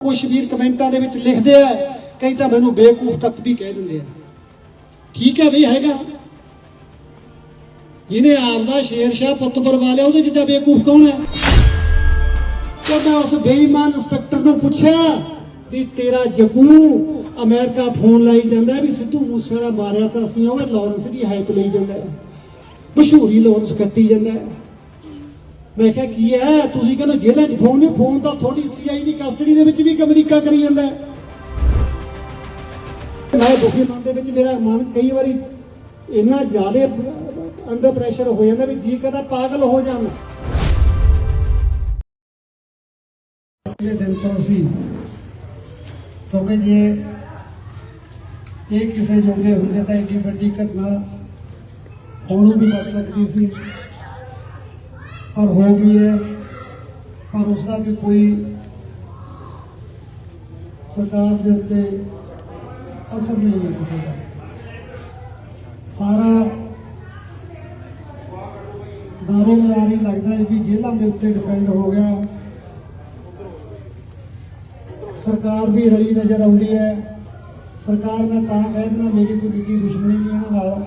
ਕੁਝ ਵੀਰ ਕਮੈਂਟਾਂ ਦੇ ਵਿੱਚ ਲਿਖਦੇ ਆ, ਕਈ ਤਾਂ ਮੈਨੂੰ ਬੇਵਕੂਫ ਤੱਕ ਵੀ ਕਹਿ ਦਿੰਦੇ ਆ। ਠੀਕ ਹੈ ਵੀ ਹੈਗਾ? ਜਿਹਨੇ ਆਪਦਾ ਸ਼ੇਰ ਸ਼ਾਹ ਪੁੱਤ ਬਰਵਾ ਲਿਆ, ਉਹਦੇ ਜਿੱਦਾਂ ਬੇਵਕੂਫ ਕੌਣ ਹੈ? ਤੇ ਮੈਂ ਉਸ ਬੇਈਮਾਨ ਇੰਸਪੈਕਟਰ ਨੂੰ ਪੁੱਛਿਆ ਵੀ ਤੇਰਾ ਜੱਗੂ ਅਮਰੀਕਾ ਫੋਨ ਲਾਈ ਜਾਂਦਾ ਵੀ ਸਿੱਧੂ ਮੂਸੇਵਾਲਾ ਮਾਰਿਆ ਤਾਂ ਅਸੀਂ ਉਹ ਲਾਰੈਂਸ ਦੀ ਹਾਈਪ ਲਈ ਜਾਂਦਾ ਮਸ਼ਹੂਰੀ ਲਾਰੈਂਸ ਕੱਟੀ ਜਾਂਦਾ ਹੈ। ਮੈਂ ਕਿਹਾ, ਕੀ ਹੈ? ਤੁਸੀਂ ਕਹਿੰਦੇ ਜੇਲ੍ਹਾਂ 'ਚ ਫੋਨ ਨਹੀਂ ਫੋਨ ਤਾਂ ਥੋੜੀ ਸੀਆਈ ਦੀ ਕਸਟਡੀ ਦੇ ਵਿੱਚ ਵੀ ਅਮਰੀਕਾ ਕਰੀ ਜਾਂਦਾ ਹੈ। ਮੈਂ ਦੁਖੀ ਮਨ ਦੇ ਵਿੱਚ ਮੇਰਾ ਮਨ ਕਈ ਵਾਰੀ ਇੰਨਾ ਜ਼ਿਆਦਾ ਅੰਡਰ ਪ੍ਰੈਸ਼ਰ ਹੋ ਜਾਂਦਾ ਵੀ ਜੀ ਕਦਾ ਪਾਗਲ ਹੋ ਜਾਵਾਂ। ਇਹ ਦਿਨ ਤੋਂ ਅਸੀਂ, ਕਿਉਂਕਿ ਜੇ ਇਹ ਕਿਸੇ ਜੋਗੇ ਹੁੰਦੇ ਤਾਂ ਇੰਨੀ ਵੱਡੀ ਘਟਨਾ ਹੋਣੋਂ ਵੀ ਬਚ ਸਕਦੀ ਸੀ। ਪਰ ਹੋ ਗਈ ਹੈ। ਪਰ ਉਸ ਦਾ ਵੀ ਕੋਈ ਸਰਕਾਰ ਦੇ ਉੱਤੇ ਅਸਰ ਨਹੀਂ ਹੈ ਕਿਸੇ ਦਾ। ਸਾਰਾ ਦਾਰੋ ਮਿਆਰੀ ਲੱਗਦਾ ਹੈ ਵੀ ਜੇਲ੍ਹਾਂ ਦੇ ਉੱਤੇ ਡਿਪੈਂਡ ਹੋ ਗਿਆ। ਸਰਕਾਰ ਵੀ ਰਲੀ ਨਜ਼ਰ ਆਉਂਦੀ ਹੈ। ਸਰਕਾਰ ਮੈਂ ਤਾਂ ਕਹਿ ਦਿੰਦਾ ਮੇਰੀ ਕੋਈ ਨਿੱਜੀ ਦੁਸ਼ਮਣੀ ਨਹੀਂ ਇਹਨਾਂ ਨਾਲ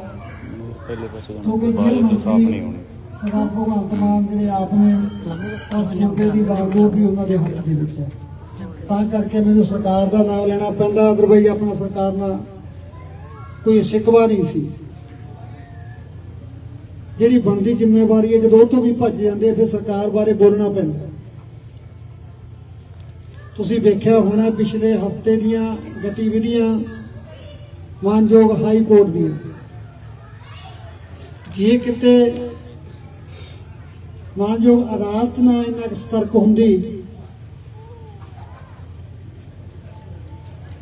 ਪਹਿਲੇ ਪਾਸੇ ਕਿਉਂਕਿ ਜੇਲ੍ਹ ਤੋਂ ਸਾਫ਼ ਨਹੀਂ ਮੰਤਰੀ ਹੋਣੀ। ਸਰਦਾਰ ਭਗਵੰਤ ਮਾਨ ਜਿਹੜੇ ਆਪ ਨੇ ਔਰ ਸੂਬੇ ਦੀ ਬਾਗੋ ਵੀ ਉਹਨਾਂ ਦੇ ਹੱਥ ਦੇ ਵਿੱਚ ਹੈ। ਤਾਂ ਕਰਕੇ ਮੈਨੂੰ ਸਰਕਾਰ ਦਾ ਨਾਮ ਲੈਣਾ ਪੈਂਦਾ ਅਦਰਵਾਈਜ਼ ਆਪਣਾ ਸਰਕਾਰ ਨਾਲ ਕੋਈ ਸਿਕਵਾ ਨਹੀਂ ਸੀ। ਜਿਹੜੀ ਬਣਦੀ ਜ਼ਿੰਮੇਵਾਰੀ ਹੈ, ਜਦੋਂ ਉਹ ਤੋਂ ਵੀ ਭੱਜ ਜਾਂਦੇ ਫਿਰ ਸਰਕਾਰ ਬਾਰੇ ਬੋਲਣਾ ਪੈਂਦਾ ਤੁਸੀਂ ਵੇਖਿਆ ਹੋਣਾ ਪਿਛਲੇ ਹਫ਼ਤੇ ਦੀਆਂ ਗਤੀਵਿਧੀਆਂ, ਮਾਨਯੋਗ ਹਾਈ ਕੋਰਟ ਦੀਆਂ। ਜੇ ਕਿਤੇ ਮਾਨਯੋਗ ਅਦਾਲਤ ਨਾਲ ਇਹਨਾਂ ਕੁ ਸਤਰਕ ਹੁੰਦੀ।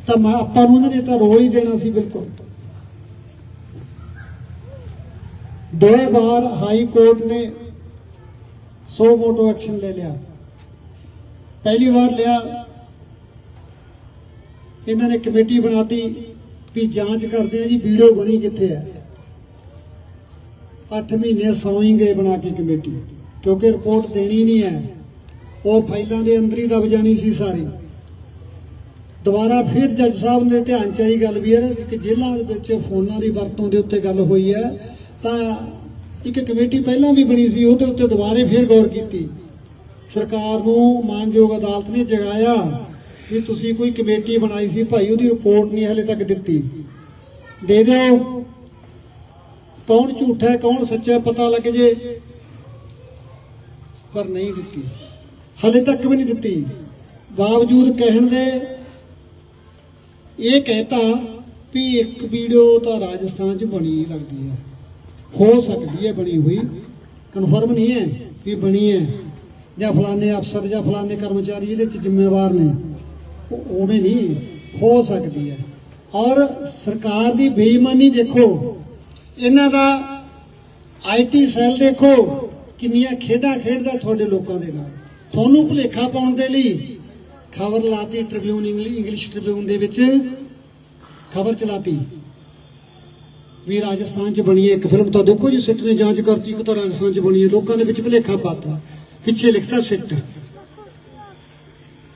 ਤਾਂ ਮੈਂ ਆਪਾਂ ਨੂੰ ਉਹਨਾਂ ਨੇ ਤਾਂ ਰੋਲ ਹੀ ਦੇਣਾ ਸੀ ਬਿਲਕੁਲ। ਦੋ ਵਾਰ ਹਾਈ ਕੋਰਟ ਨੇ ਸੋ ਮੋਟੋ ਐਕਸ਼ਨ ਲੈ ਲਿਆ। ਪਹਿਲੀ ਵਾਰ ਲਿਆ। ਇਹਨਾਂ ਨੇ ਕਮੇਟੀ ਬਣਾਤੀ ਵੀ ਜਾਂਚ ਕਰਦੇ ਆ ਜੀ, ਵੀਡੀਓ ਬਣੀ ਕਿੱਥੇ ਹੈ। 8 ਮਹੀਨੇ ਸੌਂ ਹੀ ਗਏ ਬਣਾ ਕੇ ਕਮੇਟੀ। ਕਿਉਂਕਿ ਰਿਪੋਰਟ ਦੇਣੀ ਨਹੀਂ ਹੈ। ਉਹ ਫਾਈਲਾਂ ਦੇ ਅੰਦਰ ਹੀ ਦਬ ਜਾਣੀ ਸੀ ਸਾਰੀ। ਦੁਬਾਰਾ ਫਿਰ ਜੱਜ ਸਾਹਿਬ ਨੇ ਧਿਆਨ ਚ ਆਈ ਗੱਲ ਵੀ ਯਾਰ ਕਿ ਜੇਲ੍ਹਾਂ ਵਿੱਚ ਫੋਨਾਂ ਦੀ ਵਰਤੋਂ ਦੇ ਉੱਤੇ ਗੱਲ ਹੋਈ ਹੈ, ਤਾਂ ਇੱਕ ਕਮੇਟੀ ਪਹਿਲਾਂ ਵੀ ਬਣੀ ਸੀ, ਉਹਦੇ ਉੱਤੇ ਦੁਬਾਰੇ ਫਿਰ ਗੌਰ ਕੀਤੀ। ਸਰਕਾਰ ਨੂੰ ਮਾਨਯੋਗ ਅਦਾਲਤ ਨੇ ਜਗਾਇਆ ਵੀ ਤੁਸੀਂ ਕੋਈ ਕਮੇਟੀ ਬਣਾਈ ਸੀ, ਭਾਈ ਉਹਦੀ ਰਿਪੋਰਟ ਨਹੀਂ ਹਲੇ ਤੱਕ ਦਿੱਤੀ। ਦੇ ਦਿਓ। ਕੌਣ ਝੂਠਾ ਹੈ, ਕੌਣ ਸੱਚਾ ਪਤਾ ਲੱਗ ਜੇ। ਪਰ ਨਹੀਂ ਦਿੱਤੀ। ਹਲੇ ਤੱਕ ਵੀ ਨਹੀਂ ਦਿੱਤੀ। ਬਾਵਜੂਦ ਕਹਿਣ ਦੇ ਇਹ ਕਹਿਤਾ ਵੀ ਇੱਕ ਵੀਡੀਓ ਤਾਂ ਰਾਜਸਥਾਨ 'ਚ ਬਣੀ ਲੱਗਦੀ ਹੈ। ਹੋ ਸਕਦੀ ਹੈ ਬਣੀ ਹੋਈ। ਕਨਫਰਮ ਨਹੀਂ ਹੈ ਵੀ ਬਣੀ ਹੈ। ਜਾਂ ਫਲਾਣੇ ਅਫਸਰ ਜਾਂ ਫਲਾਣੇ ਕਰਮਚਾਰੀ ਇਹਦੇ 'ਚ ਜ਼ਿੰਮੇਵਾਰ ਨੇ। ਉਹ- ਉਵੇਂ ਨਹੀਂ। ਹੋ ਸਕਦੀ ਹੈ। ਔਰ ਸਰਕਾਰ ਦੀ ਬੇਈਮਾਨੀ ਦੇਖੋ। ਇਹਨਾਂ ਦਾ ਆਈਟੀ ਸੈੱਲ ਦੇਖੋ। ਕਿੰਨੀਆਂ ਖੇਡਾਂ ਖੇਡਦਾ ਤੁਹਾਡੇ ਲੋਕਾਂ ਦੇ ਨਾਲ? ਤੁਹਾਨੂੰ ਭੁਲੇਖਾ ਪਾਉਣ ਦੇ ਲਈ ਖਬਰ ਲਾਤੀ ਟ੍ਰਿਬਿਊਨ ਇੰਗਲਿਸ਼ ਇੰਗਲਿਸ਼ ਟ੍ਰਿਬਿਊਨ ਦੇ ਵਿੱਚ। ਖਬਰ ਚਲਾਤੀ। ਵੀ ਰਾਜਸਥਾਨ 'ਚ ਬਣੀ ਹੈ ਇੱਕ ਫਿਲਮ ਤਾਂ ਦੇਖੋ ਜੀ ਸਿੱਟ ਨੇ ਜਾਂਚ ਕਰਤੀ ਕਿ ਤਾਂ ਰਾਜਸਥਾਨ 'ਚ ਬਣੀ ਹੈ ਲੋਕਾਂ ਦੇ ਵਿੱਚ ਭੁਲੇਖਾ ਪਾਤਾ। ਪਿੱਛੇ ਲਿਖਤਾ ਸਿੱਟ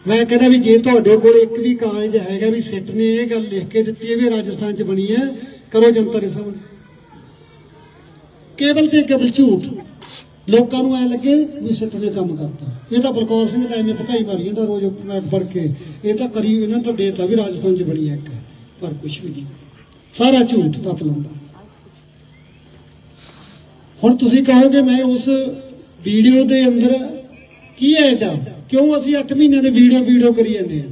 ਮੈਂ ਕਹਿੰਦਾ ਵੀ ਜੇ ਤੁਹਾਡੇ ਕੋਲ ਇੱਕ ਵੀ ਕਾਗਜ਼ ਹੈਗਾ ਵੀ ਸਿੱਟ ਨੇ ਇਹ ਗੱਲ ਲਿਖ ਕੇ ਦਿੱਤੀ ਹੈ ਵੀ ਰਾਜਸਥਾਨ 'ਚ ਬਣੀ ਹੈ, ਕਰੋ ਜਨਤਾ ਦੇ ਸਾਹਮਣੇ। ਕੇਵਲ ਤੇ ਕੇਵਲ ਝੂਠ। ਲੋਕਾਂ ਨੂੰ ਐ ਲੱਗੇ ਵੀ ਸਿੱਟ ਦੇ ਕੰਮ ਕਰਤਾ। ਇਹ ਤਾਂ ਬਲਕੌਰ ਸਿੰਘ ਦਾ ਐਵੇਂ ਭਕਾਈ ਮਾਰੀ ਜਾਂਦਾ ਰੋਜ਼ ਮੈਂ ਪੜ ਕੇ। ਇਹ ਤਾਂ ਕਰੀ ਇਹਨਾਂ ਤਾਂ ਦੇਤਾ ਵੀ ਰਾਜਸਥਾਨ 'ਚ ਬਣੀ ਇੱਕ ਪਰ ਕੁਝ ਵੀ ਨਹੀਂ। ਸਾਰਾ ਝੂਠ ਤਾਂ ਲੰਦਾ ਹੁਣ ਤੁਸੀਂ ਕਹੋਗੇ ਮੈਂ ਉਸ ਵੀਡੀਓ ਦੇ ਅੰਦਰ ਕੀ ਹੈ ਇਹਦਾ? ਕਿਉਂ ਅਸੀਂ 8 ਮਹੀਨਿਆਂ ਦੇ ਵੀਡੀਓ ਵੀਡੀਓ ਕਰੀ ਜਾਂਦੇ ਹਾਂ?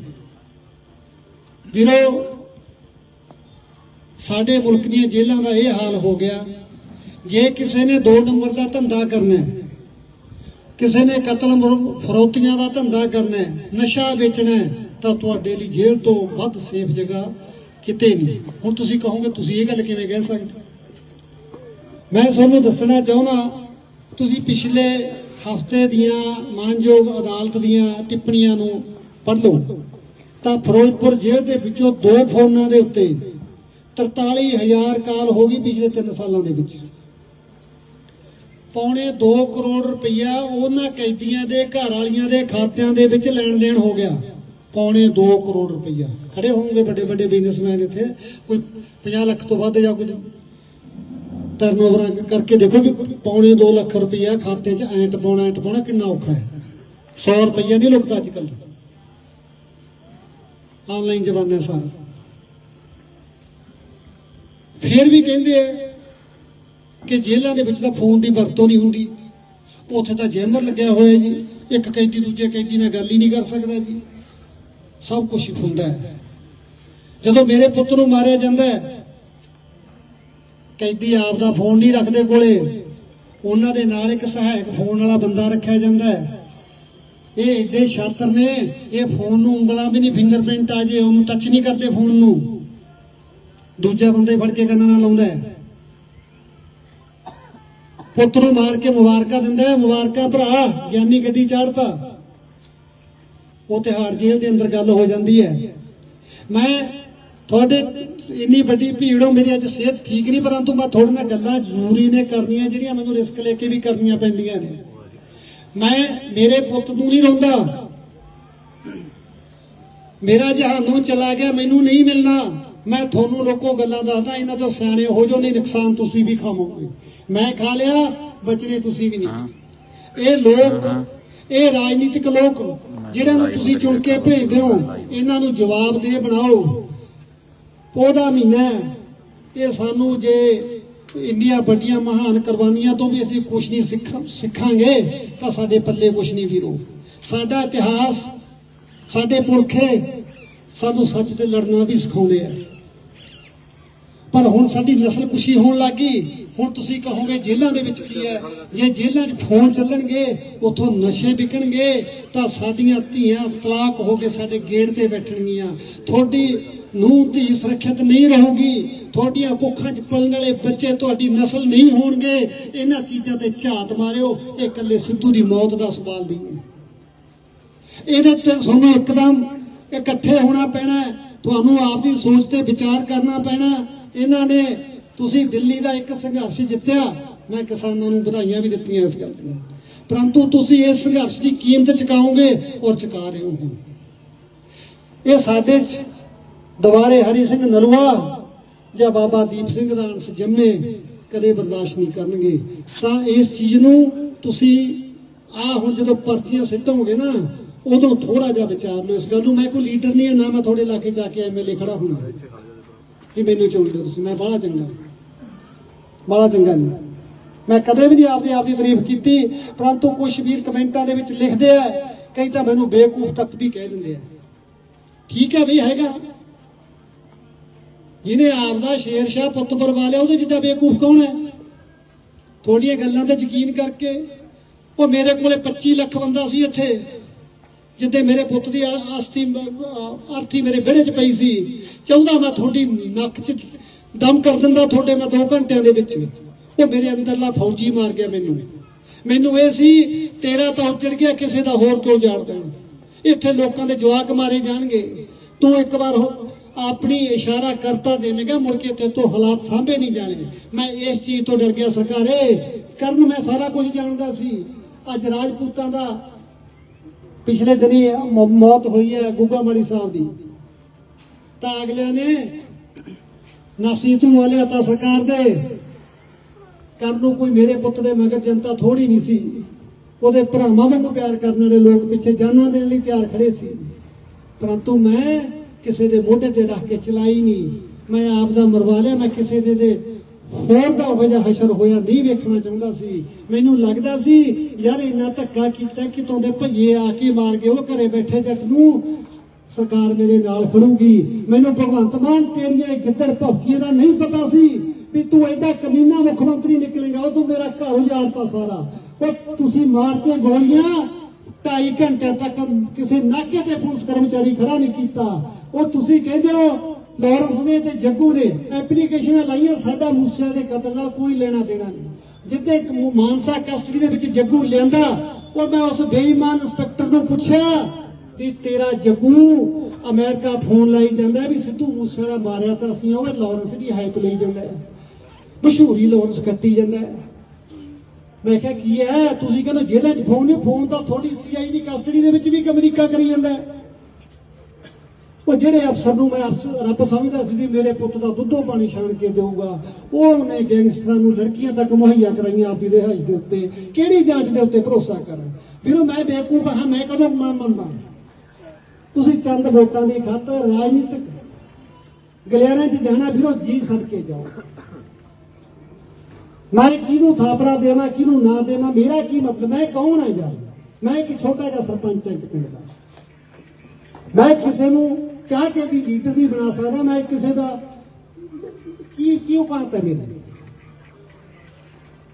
ਵੀਰੋ, ਸਾਡੇ ਮੁਲਕ ਦੀਆਂ ਜੇਲ੍ਹਾਂ ਦਾ ਇਹ ਹਾਲ ਹੋ ਗਿਆ। ਜੇ ਕਿਸੇ ਨੇ 2 ਨੰਬਰ ਦਾ ਧੰਦਾ ਕਰਨਾ ਹੈ, ਕਿਸੇ ਨੇ ਕਤਲ ਫਰੋਤੀਆਂ ਦਾ ਧੰਦਾ ਕਰਨਾ ਹੈ, ਨਸ਼ਾ ਵੇਚਣਾ ਹੈ, ਤਾਂ ਤੁਹਾਡੇ ਲਈ ਜੇਲ੍ਹ ਤੋਂ ਵੱਧ ਸੇਫ ਜਗ੍ਹਾ ਕਿਤੇ ਨਹੀਂ। ਹੁਣ ਤੁਸੀਂ ਕਹੋਗੇ, ਤੁਸੀਂ ਇਹ ਗੱਲ ਕਿਵੇਂ ਕਹਿ ਸਕਦੇ? ਮੈਂ ਤੁਹਾਨੂੰ ਦੱਸਣਾ ਚਾਹੁੰਦਾ, ਤੁਸੀਂ ਪਿਛਲੇ ਹਫ਼ਤੇ ਦੀਆਂ ਮਾਨਯੋਗ ਅਦਾਲਤ ਦੀਆਂ ਟਿੱਪਣੀਆਂ ਨੂੰ ਪੜ੍ਹ ਲਓ। ਤਾਂ ਫਿਰੋਜ਼ਪੁਰ ਜੇਲ੍ਹ ਦੇ ਵਿੱਚੋਂ ਦੋ ਫੋਨਾਂ ਦੇ ਉੱਤੇ 43000 ਕਾਲ ਹੋ ਗਈ ਪਿਛਲੇ 3 ਸਾਲਾਂ ਦੇ ਵਿੱਚ। ਪੌਣੇ 2 ਕਰੋੜ ਰੁਪਈਆ ਉਹਨਾਂ ਕੈਦੀਆਂ ਦੇ, ਘਰ ਵਾਲੀਆਂ ਦੇ ਖਾਤਿਆਂ ਦੇ ਵਿੱਚ ਲੈਣ ਦੇਣ ਹੋ ਗਿਆ। ਪੌਣੇ 2 ਕਰੋੜ ਰੁਪਈਆ। ਖੜੇ ਹੋਣਗੇ ਵੱਡੇ ਵੱਡੇ ਬਿਜ਼ਨਸਮੈਨ ਇੱਥੇ? ਕੋਈ 50 ਲੱਖ ਤੋਂ ਵੱਧ ਜਾਂ ਕੋਈ ਟਰਨਓਵਰ ਕਰਕੇ ਦੇਖੋ ਵੀ ਪੌਣੇ 2 ਲੱਖ ਰੁਪਈਆ ਖਾਤੇ 'ਚ ਐਂਟ ਪਾਉਣਾ ਐਂਟ ਪਾਉਣਾ ਕਿੰਨਾ ਔਖਾ ਹੈ। 100 ਰੁਪਈਆ ਨਹੀਂ ਲੁਕਦਾ ਅੱਜ ਕੱਲ੍ਹ ਆਨਲਾਈਨ ਜ਼ਮਾਨਾ ਸਾਰਾ। ਫਿਰ ਵੀ ਕਹਿੰਦੇ ਆ ਕਿ ਜੇਲ੍ਹਾਂ ਦੇ ਵਿੱਚ ਤਾਂ ਫੋਨ ਦੀ ਵਰਤੋਂ ਨਹੀਂ ਹੁੰਦੀ। ਉੱਥੇ ਤਾਂ ਜੈਮਰ ਲੱਗਿਆ ਹੋਇਆ ਜੀ। ਇੱਕ ਕੈਦੀ ਦੂਜੇ ਕੈਦੀ ਨਾਲ ਗੱਲ ਹੀ ਨਹੀਂ ਕਰ ਸਕਦਾ ਜੀ। ਸਭ ਕੁਝ ਹੁੰਦਾ ਹੈ। ਜਦੋਂ ਮੇਰੇ ਪੁੱਤ ਨੂੰ ਮਾਰਿਆ ਜਾਂਦਾ ਹੈ, ਕੈਦੀ ਆਪ ਦਾ ਫੋਨ ਨਹੀਂ ਰੱਖਦੇ ਕੋਲੇ। ਉਹਨਾਂ ਦੇ ਨਾਲ ਇੱਕ ਸਹਾਇਕ ਫੋਨ ਵਾਲਾ ਬੰਦਾ ਰੱਖਿਆ ਜਾਂਦਾ ਹੈ। ਇਹ ਏਡੇ ਸ਼ਾਤਰ ਨੇ। ਇਹ ਫੋਨ ਨੂੰ ਉਂਗਲਾਂ ਵੀ ਨਹੀਂ ਫਿੰਗਰਪ੍ਰਿੰਟ ਆ ਜੇ, ਉਹਨੂੰ ਟੱਚ ਨਹੀਂ ਕਰਦੇ ਫੋਨ ਨੂੰ। ਦੂਜਾ ਬੰਦੇ ਫੜ ਕੇ ਕੰਨਾਂ ਨਾਲ ਲਾਉਂਦਾ ਹੈ। ਪੁੱਤ ਨੂੰ ਮਾਰ ਕੇ ਮੁਬਾਰਕਾਂ ਦਿੰਦਾ ਹੈ, ਮੁਬਾਰਕਾਂ ਭਰਾ, ਗਿਆਨੀ ਗੱਡੀ ਚਾੜਤਾ। ਉਹ ਤਿਹਾੜ ਜੇਲ੍ਹ ਦੇ ਅੰਦਰ ਗੱਲ ਹੋ ਜਾਂਦੀ ਹੈ। ਮੈਂ ਤੁਹਾਡੇ ਇੰਨੀ ਵੱਡੀ ਭੀੜ ਹੋ ਮੇਰੀ ਅੱਜ ਸਿਹਤ ਠੀਕ ਨਹੀਂ, ਪਰੰਤੂ ਮੈਂ ਤੁਹਾਡੇ ਨਾਲ ਗੱਲਾਂ ਜ਼ਰੂਰੀ ਨੇ ਕਰਨੀਆਂ, ਜਿਹੜੀਆਂ ਮੈਨੂੰ ਰਿਸਕ ਲੈ ਕੇ ਵੀ ਕਰਨੀਆਂ ਪੈਂਦੀਆਂ ਨੇ। ਮੈਂ ਮੇਰੇ ਪੁੱਤ ਨੂੰ ਨਹੀਂ ਰੋਂਦਾ। ਮੇਰਾ ਜਹਾਨੋਂ ਚਲਾ ਗਿਆ, ਮੈਨੂੰ ਨਹੀਂ ਮਿਲਣਾ। ਮੈਂ ਤੁਹਾਨੂੰ ਲੋਕੋ ਗੱਲਾਂ ਦੱਸਦਾ ਇਹਨਾਂ ਤੋਂ ਸਿਆਣੇ ਹੋ ਜੋ ਨਹੀਂ ਨੁਕਸਾਨ ਤੁਸੀਂ ਵੀ ਖਾਵੋਗੇ। ਮੈਂ ਖਾ ਲਿਆ ਬਚਣੇ ਤੁਸੀਂ ਵੀ ਨਹੀਂ ਇਹ ਲੋਕ ਇਹ ਰਾਜਨੀਤਿਕ ਲੋਕ ਜਿਹੜਿਆਂ ਨੂੰ ਤੁਸੀਂ ਚੁਣ ਕੇ ਭੇਜਦੇ ਹੋ ਇਹਨਾਂ ਨੂੰ ਜਵਾਬ ਦੇ ਬਣਾਓ। ਉਹਦਾ ਮਹੀਨਾ। ਇਹ ਸਾਨੂੰ ਜੇ ਇੰਨੀਆਂ ਵੱਡੀਆਂ ਮਹਾਨ ਕੁਰਬਾਨੀਆਂ ਤੋਂ ਵੀ ਅਸੀਂ ਕੁਝ ਨਹੀਂ ਸਿੱਖ- ਸਿੱਖਾਂਗੇ ਤਾਂ ਸਾਡੇ ਪੱਲੇ ਕੁਝ ਨਹੀਂ ਵੀਰੋ। ਸਾਡਾ ਇਤਿਹਾਸ ਸਾਡੇ ਪੁਰਖੇ ਸਾਨੂੰ ਸੱਚ ਤੇ ਲੜਨਾ ਵੀ ਸਿਖਾਉਂਦੇ ਆ। ਪਰ ਹੁਣ ਸਾਡੀ ਨਸਲ ਕੁਸ਼ੀ ਹੋਣ ਲੱਗੀ ਹੁਣ ਤੁਸੀਂ ਕਹੋਗੇ, ਜੇਲ੍ਹਾਂ ਦੇ ਵਿੱਚ ਕੀ ਹੈ? ਜੇ ਜੇਲ੍ਹਾਂ 'ਚ ਫੋਨ ਚੱਲਣਗੇ, ਉਥੋਂ ਨਸ਼ੇ ਵਿਕਣਗੇ, ਤਾਂ ਸਾਡੀਆਂ ਧੀਆਂ ਤਲਾਕ ਹੋ ਕੇ ਸਾਡੇ ਗੇਟ ਤੇ ਬੈਠਣਗੀਆਂ। ਤੁਹਾਡੀ ਨੂੰ ਧੀ ਸੁਰੱਖਿਅਤ ਨਹੀਂ ਰਹੂਗੀ। ਤੁਹਾਡੀਆਂ ਕੁੱਖਾਂ 'ਚ ਪਲਣ ਵਾਲੇ ਬੱਚੇ ਤੁਹਾਡੀ ਨਸਲ ਨਹੀਂ ਹੋਣਗੇ। ਇਹਨਾਂ ਚੀਜ਼ਾਂ ਤੇ ਝਾਤ ਮਾਰਿਓ। ਇਹ ਇਕੱਲੇ ਸਿੱਧੂ ਦੀ ਮੌਤ ਦਾ ਸਵਾਲ ਨਹੀਂ ਇਹਦੇ ਤੇ ਤੁਹਾਨੂੰ ਇੱਕਦਮ ਇਕੱਠੇ ਹੋਣਾ ਪੈਣਾ ਤੁਹਾਨੂੰ ਆਪ ਦੀ ਸੋਚ ਤੇ ਵਿਚਾਰ ਕਰਨਾ ਪੈਣਾ ਇਹਨਾਂ ਨੇ ਤੁਸੀਂ ਦਿੱਲੀ ਦਾ ਇੱਕ ਸੰਘਰਸ਼ ਜਿੱਤਿਆ, ਮੈਂ ਕਿਸਾਨਾਂ ਨੂੰ ਵਧਾਈਆਂ ਵੀ ਦਿੱਤੀਆਂ ਇਸ ਗੱਲ ਦੀਆਂ। ਪਰੰਤੂ ਤੁਸੀਂ ਇਸ ਸੰਘਰਸ਼ ਦੀ ਕੀਮਤ ਚੁਕਾਓਗੇ ਔਰ ਚੁਕਾ ਰਹੇ ਹੋ। ਇਹ ਸਾਡੇ ਚ ਦੁਬਾਰੇ ਹਰੀ ਸਿੰਘ ਨਲੂਆ ਜਾਂ ਬਾਬਾ ਦੀਪ ਸਿੰਘ ਦਾ ਅੰਸ਼ ਜੰਮੇ ਕਦੇ ਬਰਦਾਸ਼ਤ ਨਹੀਂ ਕਰਨਗੇ। ਤਾਂ ਇਸ ਚੀਜ਼ ਨੂੰ ਤੁਸੀਂ ਆ ਹੁਣ ਜਦੋਂ ਪਰਚੀਆਂ ਸਿੱਟੋਗੇ ਨਾ, ਉਦੋਂ ਥੋੜਾ ਜਿਹਾ ਵਿਚਾਰ ਲਓ ਇਸ ਗੱਲ ਨੂੰ। ਮੈਂ ਕੋਈ ਲੀਡਰ ਨਹੀਂ ਹਾਂ, ਨਾ ਮੈਂ ਤੁਹਾਡੇ ਇਲਾਕੇ ਜਾ ਕੇ ਐਮਐਲਏ ਖੜਾ ਹੋਣਾ। ਕਿ ਮੈਨੂੰ ਚੁਣਦੇ ਦਿਓ ਤੁਸੀਂ, ਮੈਂ ਬਾਹਲਾ ਚੰਗਾ। ਬਾਹਲਾ ਚੰਗਾ ਨਹੀਂ ਮੈਂ ਕਦੇ ਵੀ ਨਹੀਂ ਆਪਦੀ ਆਪ ਦੀ ਤਾਰੀਫ ਕੀਤੀ, ਪਰੰਤੂ ਕੁਝ ਵੀਰ ਕਮੈਂਟਾਂ ਦੇ ਵਿੱਚ ਲਿਖਦੇ ਆ, ਕਈ ਤਾਂ ਮੈਨੂੰ ਬੇਵਕੂਫ ਤੱਕ ਵੀ ਕਹਿ ਦਿੰਦੇ ਆ। ਠੀਕ ਹੈ ਵੀ ਹੈਗਾ। ਜਿਹਨੇ ਆਪਦਾ ਸ਼ੇਰ ਸ਼ਾਹ ਪੁੱਤ ਪਰਵਾ ਲਿਆ, ਉਹਦੇ ਜਿੱਡਾ ਬੇਵਕੂਫ ਕੌਣ ਹੈ? ਤੁਹਾਡੀਆਂ ਗੱਲਾਂ ਤੇ ਯਕੀਨ ਕਰਕੇ, ਉਹ ਮੇਰੇ ਕੋਲੇ 25 ਲੱਖ ਬੰਦਾ ਸੀ ਇੱਥੇ। ਜਿੱਦੇ ਮੇਰੇ ਪੁੱਤ ਦੀ ਆ- ਅਸਥੀ ਮੇਰੇ ਵਿਹੜੇ 'ਚ ਪਈ ਸੀ, ਚਾਹੁੰਦਾ ਮੈਂ ਤੁਹਾਡੀ ਨੱਕ 'ਚ ਦਮ ਕਰ ਦਿੰਦਾ ਤੁਹਾਡੇ ਮੈਂ 2 ਘੰਟਿਆਂ ਦੇ ਵਿੱਚ। ਉਹ ਮੇਰੇ ਅੰਦਰਲਾ ਫੌਜੀ ਮਾਰ ਗਿਆ ਮੈਨੂੰ। ਮੈਨੂੰ ਇਹ ਸੀ, ਤੇਰਾ ਤਾਂ ਉੱਜੜ ਗਿਆ, ਕਿਸੇ ਦਾ ਹੋਰ ਕਿਉਂ ਜਾੜ ਇੱਥੇ ਲੋਕਾਂ ਦੇ ਜਵਾਕ ਮਾਰੇ ਜਾਣਗੇ। ਤੂੰ ਇੱਕ ਵਾਰ ਆਪਣੀ ਇਸ਼ਾਰਾ ਕਰਤਾ ਦੇਵੇਂਗਾ ਮੁੜ ਕੇ ਤੇ ਤੋਂ ਹਾਲਾਤ ਸਾਂਭੇ ਨਹੀਂ ਜਾਣਗੇ। ਮੈਂ ਇਸ ਚੀਜ਼ ਤੋਂ ਡਰ ਗਿਆ ਸਰਕਾਰੇ। ਕਰਨ ਮੈਂ ਸਾਰਾ ਕੁਝ ਜਾਣਦਾ ਸੀ। ਅੱਜ ਰਾਜਪੂਤਾਂ ਦਾ ਪਿਛਲੇ ਦਿਨੀ ਮੌਤ ਹੋਈ ਹੈ ਗੁੱਗਾ ਮਾੜੀ ਸਾਹਿਬ ਦੀ। ਤਾਂ ਅਗਲਿਆਂ ਨੇ ਨਾਸੀ ਤੂੰ ਵਾਲਿਆ ਤਾਂ ਸਰਕਾਰ ਦੇ। ਕਰਨ ਨੂੰ ਕੋਈ ਮੇਰੇ ਪੁੱਤ ਦੇ ਮਗਰ ਜਨਤਾ ਥੋੜੀ ਨਹੀਂ ਸੀ। ਉਹਦੇ ਭਰਾਵਾਂ ਮੈਨੂੰ ਪਿਆਰ ਕਰਨ ਵਾਲੇ ਲੋਕ ਪਿੱਛੇ ਜਾਨਾਂ ਦੇਣ ਲਈ ਤਿਆਰ ਖੜੇ ਸੀ। ਪਰੰਤੂ ਮੈਂ ਕਿਸੇ ਦੇ ਮੋਢੇ ਤੇ ਰੱਖ ਕੇ ਚਲਾਈ ਨਹੀਂ। ਮੈਂ ਆਪ ਦਾ ਮਰਵਾ ਲਿਆ, ਮੈਂ ਕਿਸੇ ਦੇ ਦੇ ਹੋਰ ਦਾ ਹੋ ਹਸ਼ਰ ਹੋਇਆ, ਨਹੀਂ ਵੇਖਣਾ ਚਾਹੁੰਦਾ ਸੀ। ਮੈਨੂੰ ਲੱਗਦਾ ਸੀ, ਯਾਰ ਇੰਨਾ ਧੱਕਾ ਕੀਤਾ ਕਿ ਤੁਹਾਡੇ ਭਈਏ ਆ ਕੇ ਮਾਰ ਕੇ ਉਹ ਘਰੇ ਬੈਠੇ ਜੱਟ ਨੂੰ ਸਰਕਾਰ ਮੇਰੇ ਨਾਲ ਖੜੂਗੀ। ਮੈਨੂੰ ਭਗਵੰਤ ਮਾਨ ਤੇਰੀਆਂ ਗਿੱਦੜ ਭੌਕੀਆਂ ਦਾ ਨਹੀਂ ਪਤਾ ਸੀ ਵੀ ਤੂੰ ਐਡਾ ਕਮੀਨਾ ਮੁੱਖ ਮੰਤਰੀ ਨਿਕਲੇਗਾ, ਉਹ ਤੂੰ ਮੇਰਾ ਘਰ ਉਜਾੜਤਾ ਸਾਰਾ। ਉਹ ਤੁਸੀਂ ਮਾਰ ਕੇ ਗੋਲੀਆਂ ਢਾਈ ਘੰਟੇ ਤੱਕ ਕਿਸੇ ਨਾਕੇ ਤੇ ਪੁਲਿਸ ਕਰਮਚਾਰੀ ਖੜਾ ਨਹੀਂ ਕੀਤਾ। ਉਹ ਤੁਸੀਂ ਕਹਿੰਦੇ ਹੋ ਲਾਰੈਂਸ ਤੇ ਜੱਗੂ ਨੇ ਐਪਲੀਕੇਸ਼ਨਾਂ ਲਾਈਆਂ ਸਾਡਾ ਮੂਸੇ ਦੇ ਕਤਲ ਨਾਲ, ਕੋਈ ਲੈਣਾ ਦੇਣਾ ਨਹੀਂ। ਜਿੱਦੇ ਮਾਨਸਾ ਕਸਟਡੀ ਦੇ ਵਿੱਚ ਜੱਗੂ ਲਿਆਂਦਾ, ਉਹ ਮੈਂ ਉਸ ਬੇਈਮਾਨ ਇੰਸਪੈਕਟਰ ਨੂੰ ਪੁੱਛਿਆ ਵੀ ਤੇਰਾ ਜੱਗੂ ਅਮਰੀਕਾ ਫੋਨ ਲਾਈ ਜਾਂਦਾ ਵੀ ਸਿੱਧੂ ਮੂਸੇਵਾਲਾ ਮਾਰਿਆ ਤਾਂ ਅਸੀਂ ਉਹ ਲਾਰੈਂਸ ਦੀ ਹਾਈਪ ਲਈ ਜਾਂਦਾ ਮਸ਼ਹੂਰੀ ਲਾਰੈਂਸ ਕੱਟੀ ਜਾਂਦਾ ਮੈਂ ਕਿਹਾ, ਕੀ ਹੈ? ਤੁਸੀਂ ਕਹਿੰਦੇ ਜੇਲ੍ਹਾਂ 'ਚ ਫੋਨ ਨਹੀਂ ਫੋਨ ਤਾਂ ਥੋੜੀ ਸੀਆਈ ਦੀ ਕਸਟਡੀ ਦੇ ਵਿੱਚ ਵੀ ਅਮਰੀਕਾ ਕਰੀ ਜਾਂਦਾ ਉਹ ਜਿਹੜੇ ਅਫਸਰ ਨੂੰ ਮੈਂ ਰੱਬ ਸਮਝਦਾ ਸੀ ਵੀ ਮੇਰੇ ਪੁੱਤ ਦਾ ਦੁੱਧੋਂ ਪਾਣੀ ਛਾਣ ਕੇ ਦੇਊਗਾ, ਉਹ ਉਹਨੇ ਗੈਂਗਸਟਰਾਂ ਨੂੰ ਲੜਕੀਆਂ ਤੱਕ ਮੁਹੱਈਆ ਕਰਾਈਆਂ ਆਪਦੀ ਰਿਹਾਇਸ਼ ਦੇ ਉੱਤੇ। ਕਿਹੜੀ ਜਾਂਚ ਦੇ ਉੱਤੇ ਭਰੋਸਾ ਕਰਾਂ ਵੀਰੋ ਮੈਂ ਬੇਵਕੂਫ ਹਾਂ, ਮੈਂ ਕਦੋਂ ਮੈਂ ਮੰਨਦਾ? ਤੁਸੀਂ ਚੰਦ ਵੋਟਾਂ ਦੀ ਖਾਤਰ ਰਾਜਨੀਤਿਕ ਗਲਿਆਰਿਆਂ 'ਚ ਜਾਣਾ ਵੀਰੋ ਜੀ ਸਦਕੇ ਜਾਓ। ਮੈਂ ਕਿਹਨੂੰ ਥਾਪੜਾ ਦੇਵਾਂ, ਕਿਹਨੂੰ ਨਾ ਦੇਵਾਂ, ਮੇਰਾ ਕੀ ਮਤਲਬ? ਮੈਂ ਕੌਣ ਹਾਂ ਯਾਰ? ਮੈਂ ਇੱਕ ਛੋਟਾ ਜਿਹਾ ਸਰਪੰਚ ਹਾਂ ਇੱਕ ਪਿੰਡ ਦਾ। ਮੈਂ ਕਿਸੇ ਨੂੰ ਚਾਹ ਕੇ ਵੀ ਲੀਡਰ ਨਹੀਂ ਬਣਾ ਸਕਦਾ, ਮੈਂ ਕਿਸੇ ਦਾ ਕੀ ਕੀ ਉਪਾਤ ਹੈ ਮੇਰਾ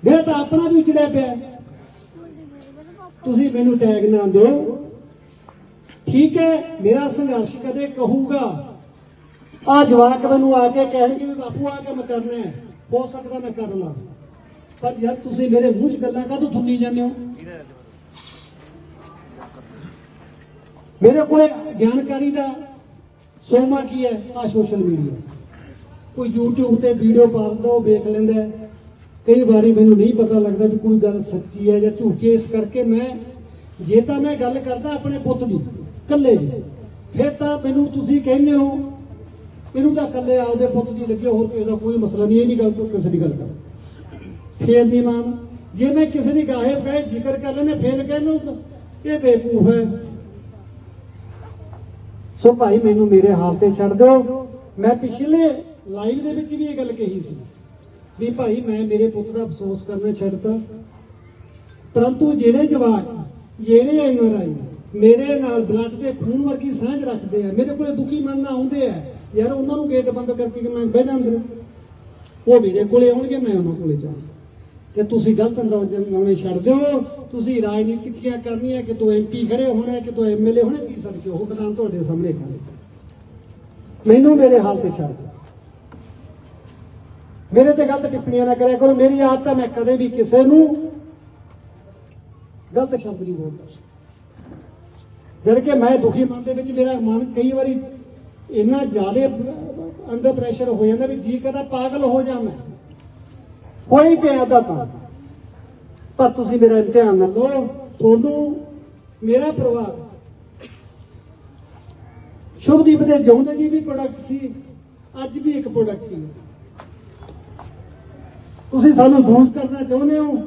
ਮੇਰਾ ਤਾਂ ਆਪਣਾ ਵੀ ਚੜਿਆ ਪਿਆ। ਤੁਸੀਂ ਮੈਨੂੰ ਟੈਗ ਨਾ ਦਿਓ। ਠੀਕ ਹੈ, ਮੇਰਾ ਸੰਘਰਸ਼ ਕਦੇ ਕਹੂਗਾ। ਆ ਜਵਾਕ ਮੈਨੂੰ ਆ ਕੇ ਕਹਿਣਗੇ ਵੀ ਬਾਪੂ, ਆ ਕੇ ਮੈਂ ਕਰਨਾ ਹੋ ਸਕਦਾ ਮੈਂ ਕਰ ਲਾਂ। ਪਰ ਯਾਰ ਤੁਸੀਂ ਮੇਰੇ ਮੂੰਹ 'ਚ ਗੱਲਾਂ ਕਾਹਤੋਂ ਥੁੰਨੀ ਜਾਂਦੇ ਹੋ? ਮੇਰੇ ਕੋਲੇ ਜਾਣਕਾਰੀ ਦਾ ਸੋਮਾ ਕੀ ਹੈ? ਆ ਸੋਸ਼ਲ ਮੀਡੀਆ ਕੋਈ YouTube ਤੇ ਵੀਡੀਓ ਪਾ ਦਿੰਦਾ, ਉਹ ਵੇਖ ਲੈਂਦਾ ਕਈ ਵਾਰੀ ਮੈਨੂੰ ਨਹੀਂ ਪਤਾ ਲੱਗਦਾ ਵੀ ਕੋਈ ਗੱਲ ਸੱਚੀ ਹੈ ਜਾਂ ਝੂਠੀ। ਇਸ ਕਰਕੇ ਮੈਂ, ਜੇ ਤਾਂ ਮੈਂ ਗੱਲ ਕਰਦਾ ਆਪਣੇ ਪੁੱਤ ਦੀ, ਇਕੱਲੇ ਦੀ, ਫਿਰ ਤਾਂ ਮੈਨੂੰ ਤੁਸੀਂ ਕਹਿੰਦੇ ਹੋ ਇਹਨੂੰ ਤਾਂ ਇਕੱਲੇ ਆਪਦੇ ਪੁੱਤ ਦੀ ਲੱਗੇ ਹੋਰ ਕਿਸੇ ਦਾ ਕੋਈ ਮਸਲਾ ਨਹੀਂ, ਇਹ ਨਹੀਂ ਗੱਲ ਕਿਸੇ ਦੀ ਗੱਲ ਕਰ ਫੇਰ ਦੀ ਮਾਂ ਜੇ ਮੈਂ ਕਿਸੇ ਦੀ ਗਾਹੇ ਪੈ ਜ਼ਿਕਰ ਕਰ ਲੈਨੇ ਫੇਰ ਕਹਿੰਦਾ ਇਹ ਬੇਵਕੂਫ ਹੈ। ਸੋ ਭਾਈ, ਮੈਨੂੰ ਮੇਰੇ ਹਾਲ ਤੇ ਛੱਡ ਦਿਓ। ਮੈਂ ਪਿਛਲੇ ਲਾਈਵ ਦੇ ਵਿੱਚ ਵੀ ਇਹ ਗੱਲ ਕਹੀ ਸੀ ਵੀ ਭਾਈ, ਮੈਂ ਮੇਰੇ ਪੁੱਤ ਦਾ ਅਫਸੋਸ ਕਰਨਾ ਛੱਡਤਾ। ਪਰੰਤੂ ਜਿਹੜੇ ਜਵਾਕ, ਜਿਹੜੇ ਐਨਆਰਆਈ ਮੇਰੇ ਨਾਲ ਬਲੱਡ ਦੇ ਖੂਨ ਵਰਗੀ ਸਾਂਝ ਰੱਖਦੇ ਆ, ਮੇਰੇ ਕੋਲੇ ਦੁਖੀ ਮਨ ਨਾਲ ਆਉਂਦੇ ਆ, ਯਾਰ ਉਹਨਾਂ ਨੂੰ ਗੇਟ ਬੰਦ ਕਰਕੇ ਮੈਂ ਬਹਿ ਜਾਂਦੇ ਉਹ ਮੇਰੇ ਕੋਲੇ ਆਉਣਗੇ, ਮੈਂ ਉਹਨਾਂ ਕੋਲੇ ਜਾਵਾਂ ਕਿ ਤੁਸੀਂ ਗਲਤ ਅੰਦਾਜ਼ ਲਾਉਣੇ ਛੱਡ ਦਿਓ ਤੁਸੀਂ ਰਾਜਨੀਤਿਕੀਆਂ ਕਰਨੀਆਂ ਕਿ ਤੂੰ ਐਮਪੀ ਖੜੇ ਹੋਣਾ ਕਿ ਤੂੰ ਐਮਐਲਏ ਹੋਣਾ ਕੀ ਸਕਦੇ ਉਹ ਬਦਾਨ ਤੁਹਾਡੇ ਸਾਹਮਣੇ ਕਰ ਮੈਨੂੰ ਮੇਰੇ ਹਾਲ ਤੇ ਛੱਡ ਦਿਓ। ਮੇਰੇ ਤੇ ਗਲਤ ਟਿੱਪਣੀਆਂ ਨਾ ਕਰਿਆ ਕਰੋ, ਮੇਰੀ ਆਦਤ ਹੈ ਮੈਂ ਕਦੇ ਵੀ ਕਿਸੇ ਨੂੰ ਗਲਤ ਸ਼ਬਦ ਨਹੀਂ ਬੋਲਦਾ। ਜਦ ਕਿ ਮੈਂ ਦੁਖੀ ਮਨ ਦੇ ਵਿੱਚ ਮੇਰਾ ਮਨ ਕਈ ਵਾਰੀ ਇੰਨਾ ਜ਼ਿਆਦਾ ਅੰਡਰ ਪ੍ਰੈਸ਼ਰ ਹੋ ਜਾਂਦਾ ਵੀ ਜੀ ਕਦਾ ਪਾਗਲ ਹੋ ਜਾ ਮੈਂ। ਕੋਈ ਪਿਆ ਦਾ ਤਾਂ। ਪਰ ਤੁਸੀਂ ਮੇਰਾ ਇਮਤਿਹਾਨ ਨਾ ਲਓ। ਤੁਹਾਨੂੰ ਮੇਰਾ ਪਰਿਵਾਰ। ਸ਼ੁਭਦੀਪ ਦੇ ਜਿਉਂਦੇ ਜੀ ਵੀ ਪ੍ਰੋਡਕਟ ਸੀ। ਅੱਜ ਵੀ ਇੱਕ ਪ੍ਰੋਡਕਟ ਹੀ ਤੁਸੀਂ ਸਾਨੂੰ ਦੋਸਤ ਕਰਨਾ ਚਾਹੁੰਦੇ ਹੋ?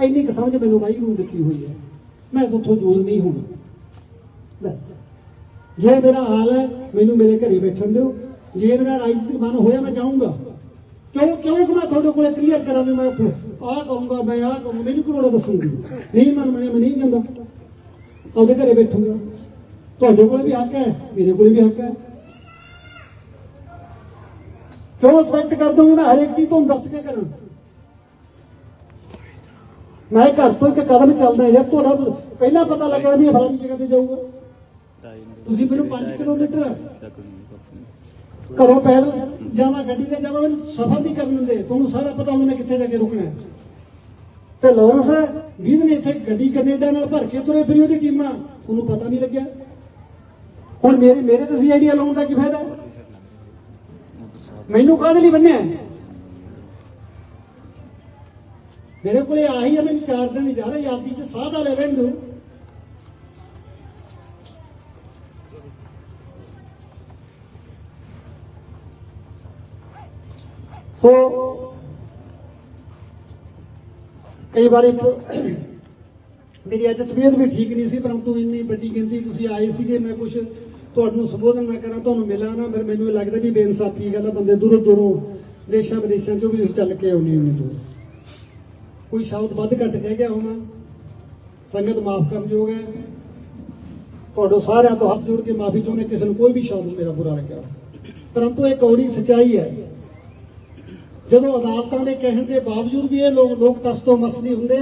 ਇੰਨੀ ਕੁ ਸਮਝ ਮੈਨੂੰ ਬਾਈ ਨੂੰ ਦਿੱਤੀ ਹੋਈ ਹੈ। ਮੈਂ ਉੱਥੋਂ ਯੂਜ਼ ਨਹੀਂ ਹੋਣਾ। ਬਸ। ਜੇ ਮੇਰਾ ਹਾਲ ਹੈ, ਮੈਨੂੰ ਮੇਰੇ ਘਰੇ ਬੈਠਣ ਦਿਓ। ਜੇ ਮੇਰਾ ਰਾਜਨੀਤਿਕ ਮਨ ਹੋਇਆ ਮੈਂ ਜਾਊਂਗਾ। ਕਿਉਂ ਕਿਉਂ ਕਿ ਮੈਂ ਤੁਹਾਡੇ ਕੋਲੇ ਕਲੀਅਰ ਕਰਾਂ ਵੀ ਮੈਂ ਆਹ ਕਹੂੰਗਾ ਮੈਂ ਆਹ ਕਹੂੰਗਾ ਮੈਨੂੰ ਕੋਲੋਂ ਦੱਸੂਗੀ ਨਹੀਂ ਮਨ ਮੈਂ ਨਹੀਂ ਜਾਂਦਾ ਆਪਦੇ ਘਰੇ ਬੈਠੂੰਗਾ। ਤੁਹਾਡੇ ਕੋਲੇ ਵੀ ਹੱਕ ਹੈ, ਮੇਰੇ ਕੋਲੇ ਵੀ ਹੱਕ ਹੈ। ਕਿਉਂ ਸਪੈਕਟ ਕਰ ਦੂੰਗੀ ਮੈਂ? ਹਰੇਕ ਚੀਜ਼ ਤੁਹਾਨੂੰ ਦੱਸ ਕੇ ਕਰਾਂ। ਮੈਂ ਘਰ ਤੋਂ ਇੱਕ ਕਦਮ ਚੱਲਦਾ ਯਾਰ ਤੁਹਾਡਾ ਪਹਿਲਾਂ ਪਤਾ ਲੱਗਿਆ ਵੀ ਇਹ ਫਲਾਣੀ ਜਗ੍ਹਾ ਤੇ ਜਾਊਗਾ। ਤੁਸੀਂ ਮੈਨੂੰ 5 ਕਿਲੋਮੀਟਰ ਘਰੋਂ ਪੈਦਲ ਜਾਵਾਂ, ਗੱਡੀ ਤੇ ਜਾਵਾਂ ਸਫ਼ਰ ਨਹੀਂ ਕਰਨ ਦਿੰਦੇ। ਤੁਹਾਨੂੰ ਸਾਰਾ ਪਤਾ ਉਹਨੇ ਕਿੱਥੇ ਜਾ ਕੇ ਰੁਕਣਾ ਤੇ ਲੋਰੈਂਸ ਵੀਰ ਇੱਥੇ ਗੱਡੀ ਕੈਨੇਡਾ ਨਾਲ ਭਰ ਕੇ ਤੁਰੇ ਫਿਰੀ ਉਹਦੀ ਟੀਮਾਂ। ਤੁਹਾਨੂੰ ਪਤਾ ਨਹੀਂ ਲੱਗਿਆ। ਹੁਣ ਮੇਰੇ ਮੇਰੇ ਤੇ ਸੀਆਈਡੀ ਲਾਉਣ ਦਾ ਕੀ ਫਾਇਦਾ? ਮੈਨੂੰ ਕਾਹਦੇ ਲਈ ਬੰਨਿਆ ਮੇਰੇ ਕੋਲੇ ਆਹੀ ਹੈ, ਮੈਨੂੰ ਚਾਰ ਦਿਨ ਜਾ ਰਿਹਾ ਯਾਦੀ ਚ ਸਾਹ ਦਾ ਲੈ ਲੈਣ ਦਿਓ। ਸੋ ਕਈ ਵਾਰੀ ਮੇਰੀ ਅੱਜ ਤਬੀਅਤ ਵੀ ਠੀਕ ਨਹੀਂ ਸੀ, ਪਰੰਤੂ ਇੰਨੀ ਵੱਡੀ ਗਿਣਤੀ ਤੁਸੀਂ ਆਏ ਸੀਗੇ, ਮੈਂ ਕੁਝ ਤੁਹਾਨੂੰ ਸੰਬੋਧਨ ਨਾ ਕਰਾਂ, ਤੁਹਾਨੂੰ ਮਿਲਾਂ ਨਾ, ਫਿਰ ਮੈਨੂੰ ਇਹ ਲੱਗਦਾ ਵੀ ਬੇਇਨਸਾਫੀ ਗੱਲ ਆ, ਬੰਦੇ ਦੂਰੋਂ ਦੂਰੋਂ ਦੇਸ਼ਾਂ ਵਿਦੇਸ਼ਾਂ ਚੋਂ ਵੀ ਤੁਸੀਂ ਚੱਲ ਕੇ ਆਉਣੀ ਹੁੰਦੀ ਦੂਰ। ਕੋਈ ਸ਼ਬਦ ਵੱਧ ਘੱਟ ਕਹਿ ਗਿਆ ਹੋਣਾ, ਸੰਗਤ ਮਾਫ ਕਰਨ ਯੋਗ ਹੈ। ਤੁਹਾਡੇ ਸਾਰਿਆਂ ਤੋਂ ਹੱਥ ਜੋੜ ਕੇ ਮਾਫੀ ਚਾਹੁੰਦੇ, ਕਿਸੇ ਨੂੰ ਕੋਈ ਵੀ ਸ਼ਬਦ ਮੇਰਾ ਬੁਰਾ ਲੱਗਿਆ। ਪਰੰਤੂ ਇਹ ਕੌੜੀ ਸਚਾਈ ਹੈ ਜਦੋਂ ਅਦਾਲਤਾਂ ਦੇ ਕਹਿਣ ਦੇ ਬਾਵਜੂਦ ਵੀ ਇਹ ਲੋਕ ਲੋਕ ਤਸ ਤੋਂ ਮਸ ਨਹੀਂ ਹੁੰਦੇ,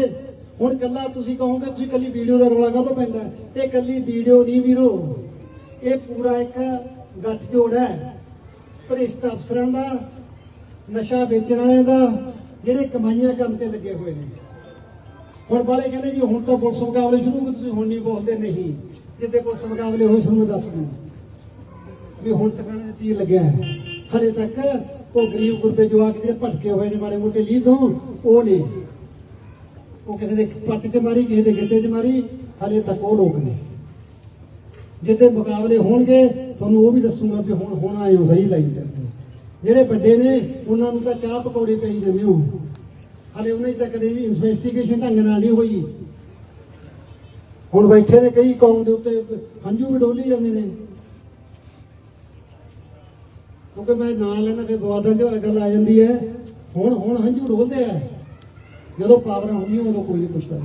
ਹੁਣ ਕੱਲਾ ਤੁਸੀਂ ਕਹੋਗੇ, ਤੁਸੀਂ ਕੱਲੀ ਵੀਡੀਓ ਦਾ ਰੌਲਾ ਕਾਹਤੋਂ ਪੈਂਦਾ? ਇਹ ਕੱਲੀ ਵੀਡੀਓ ਨਹੀਂ ਵੀਰੋ। ਇਹ ਪੂਰਾ ਇੱਕ ਗੱਠ ਹੈ। ਭ੍ਰਿਸ਼ਟ ਅਫਸਰਾਂ ਦਾ, ਨਸ਼ਾ ਵੇਚਣ ਵਾਲਿਆਂ ਦਾ, ਜਿਹੜੇ ਕਮਾਈਆਂ ਕਰਨ ਤੇ ਲੱਗੇ ਹੋਏ ਨੇ। ਹੁਣ ਵਾਲੇ ਕਹਿੰਦੇ ਜੀ, ਹੁਣ ਤਾਂ ਪੁਲਿਸ ਮੁਕਾਬਲੇ ਸ਼ੁਰੂ ਹੋ ਤੁਸੀਂ ਹੁਣ ਨਹੀਂ ਬੋਲਦੇ ਨਹੀਂ। ਜਿੱਦੇ ਪੁਲਿਸ ਮੁਕਾਬਲੇ ਹੋਏ, ਤੁਹਾਨੂੰ ਦੱਸ ਦੂੰ ਵੀ ਹੁਣ ਟਿਕਾਣੇ ਤੇ ਤੀਰ ਲੱਗਿਆ ਹੈ। ਹਲੇ ਤੱਕ ਉਹ ਗਰੀਬ ਗੁਰਬੇ ਜਵਾਕ ਜਿਹੜੇ ਭਟਕੇ ਹੋਏ ਨੇ ਮਾੜੇ ਮੋਟੇ ਲੀਦੋਂ ਉਹ ਨੇ। ਉਹ ਕਿਸੇ ਦੇ ਪੱਟ 'ਚ ਮਾਰੀ, ਕਿਸੇ ਦੇ ਗਿੱਟੇ 'ਚ ਮਾਰੀ, ਹਲੇ ਤੱਕ ਉਹ ਲੋਕ ਨੇ। ਜਿੱਦੇ ਮੁਕਾਬਲੇ ਹੋਣਗੇ, ਤੁਹਾਨੂੰ ਉਹ ਵੀ ਦੱਸੂਗਾ ਵੀ ਹੁਣ ਹੁਣ ਆਏ ਹੋ, ਸਹੀ ਲਾਈਨ ਤੇ। ਜਿਹੜੇ ਵੱਡੇ ਨੇ, ਉਹਨਾਂ ਨੂੰ ਤਾਂ ਚਾਹ ਪਕੌੜੇ ਪਈ ਜਾਂਦੇ ਹੋ। ਹਲੇ ਉਹਨਾਂ ਦੀ ਤਾਂ ਕਦੇ ਇਨਵੈਸਟੀਗੇਸ਼ਨ ਢੰਗ ਨਾਲ ਨਹੀਂ ਹੋਈ। ਹੁਣ ਬੈਠੇ ਨੇ ਕਈ ਕੌਮ ਦੇ ਉੱਤੇ, ਹੰਝੂ ਵੀ ਡੋਲੀ ਜਾਂਦੇ ਨੇ। ਕਿਉਂਕਿ ਮੈਂ ਨਾਂ ਲੈਣਾ ਫਿਰ ਵਿਵਾਦਾਂ 'ਚ ਗੱਲ ਆ ਜਾਂਦੀ ਹੈ। ਹੁਣ ਹੁਣ ਹੰਝੂ ਡੋਲਦੇ ਆ। ਜਦੋਂ ਪਾਵਰਾਂ ਹੁੰਦੀਆਂ ਉਦੋਂ ਕੋਈ ਨਹੀਂ ਪੁੱਛਦਾ।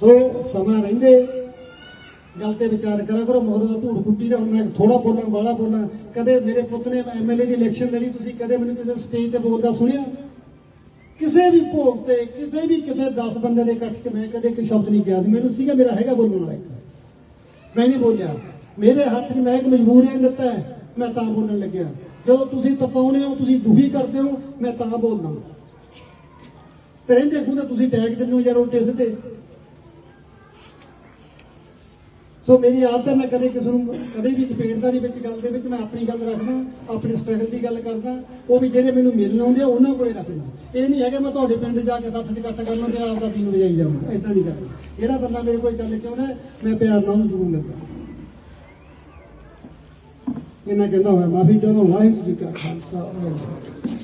ਸੋ ਸਮਾਂ ਰਹਿੰਦੇ। ਗੱਲ ਤੇ ਵਿਚਾਰ ਕਰਾ ਕਰੋ ਮੋਹਰ ਦਾ ਧੂੜ ਕੁੱਟੀ ਦਾ ਮੈਂ ਥੋੜਾ ਬੋਲਾਂ ਬਾਲਾ ਬੋਲਾਂ। ਕਦੇ ਮੇਰੇ ਪੁੱਤ ਨੇ ਐਮਐਲਏ ਦੀ ਇਲੈਕਸ਼ਨ ਲੜੀ ਤੁਸੀਂ ਕਦੇ ਮੈਨੂੰ ਕਿਸੇ ਸਟੇਜ ਤੇ ਬੋਲਦਾ ਸੁਣਿਆ? ਕਿਸੇ ਵੀ ਭੋਗ ਤੇ ਕਿਤੇ ਵੀ ਕਿਤੇ 10 ਬੰਦੇ ਦੇ ਇਕੱਠ 'ਚ ਮੈਂ ਕਦੇ ਇੱਕ ਸ਼ਬਦ ਨਹੀਂ ਕਿਹਾ ਸੀ। ਮੈਨੂੰ ਸੀਗਾ ਮੇਰਾ ਹੈਗਾ ਬੋਲਣ ਵਾਲਾ ਇੱਕ। ਮੈਂ ਨਹੀਂ ਬੋਲਿਆ। ਮੇਰੇ ਹੱਥ 'ਚ ਮੈਂ ਇੱਕ ਮਜਬੂਰੀ ਦਿੱਤਾ ਹੈ, ਮੈਂ ਤਾਂ ਬੋਲਣ ਲੱਗਿਆ। ਜਦੋਂ ਤੁਸੀਂ ਤਪਾਉਨੇ ਹੋ, ਤੁਸੀਂ ਦੁਖੀ ਕਰਦੇ ਹੋ, ਮੈਂ ਤਾਂ ਬੋਲਦਾ। ਤੇ ਰਹਿੰਦੇ ਖੁਦ ਤੁਸੀਂ ਟੈਗ ਦਿੰਦੇ ਹੋ ਯਾਰ ਉਲਟੇ ਸਿੱਧੇ। ਸੋ ਮੇਰੀ ਆਦਤ ਹੈ ਮੈਂ ਕਦੇ ਕਿਸੇ ਨੂੰ, ਕਦੇ ਵੀ ਚਪੇੜਦਾ ਨਹੀਂ ਵਿੱਚ, ਗੱਲ ਦੇ ਵਿੱਚ ਮੈਂ ਆਪਣੀ ਗੱਲ ਰੱਖਦਾ, ਆਪਣੀ ਸਟਰਗਲ ਦੀ ਗੱਲ ਕਰਦਾ। ਉਹ ਵੀ ਜਿਹੜੇ ਮੈਨੂੰ ਮਿਲਣ ਆਉਂਦੇ ਆ, ਉਹਨਾਂ ਕੋਲੇ ਰੱਖਦਾ ਇਹ ਨਹੀਂ ਹੈਗਾ ਮੈਂ ਤੁਹਾਡੇ ਪਿੰਡ ਜਾ ਕੇ ਸੱਥ 'ਚ ਇਕੱਠ ਕਰਨਾ ਤੇ ਆਪ ਦਾ ਪੀਣ ਵਜਾਈ ਜਾਵਾਂ ਇਦਾਂ ਨਹੀਂ। ਕਰਦਾ ਜਿਹੜਾ ਬੰਦਾ ਮੇਰੇ ਕੋਲ ਚੱਲ ਕੇ ਆਉਂਦਾ, ਮੈਂ ਪਿਆਰ ਨਾਲ ਉਹਨੂੰ ਜ਼ਰੂਰ ਮਿਲਦਾ। ਇਹਨਾਂ ਕਹਿੰਦਾ ਹੋਇਆ ਮਾਫੀ ਚਾਹੁੰਦਾ ਵਾਹਿਗੁਰੂ ਜੀ ਕਾ ਖਾਲਸਾ ਵਾਹਿਗੁਰੂ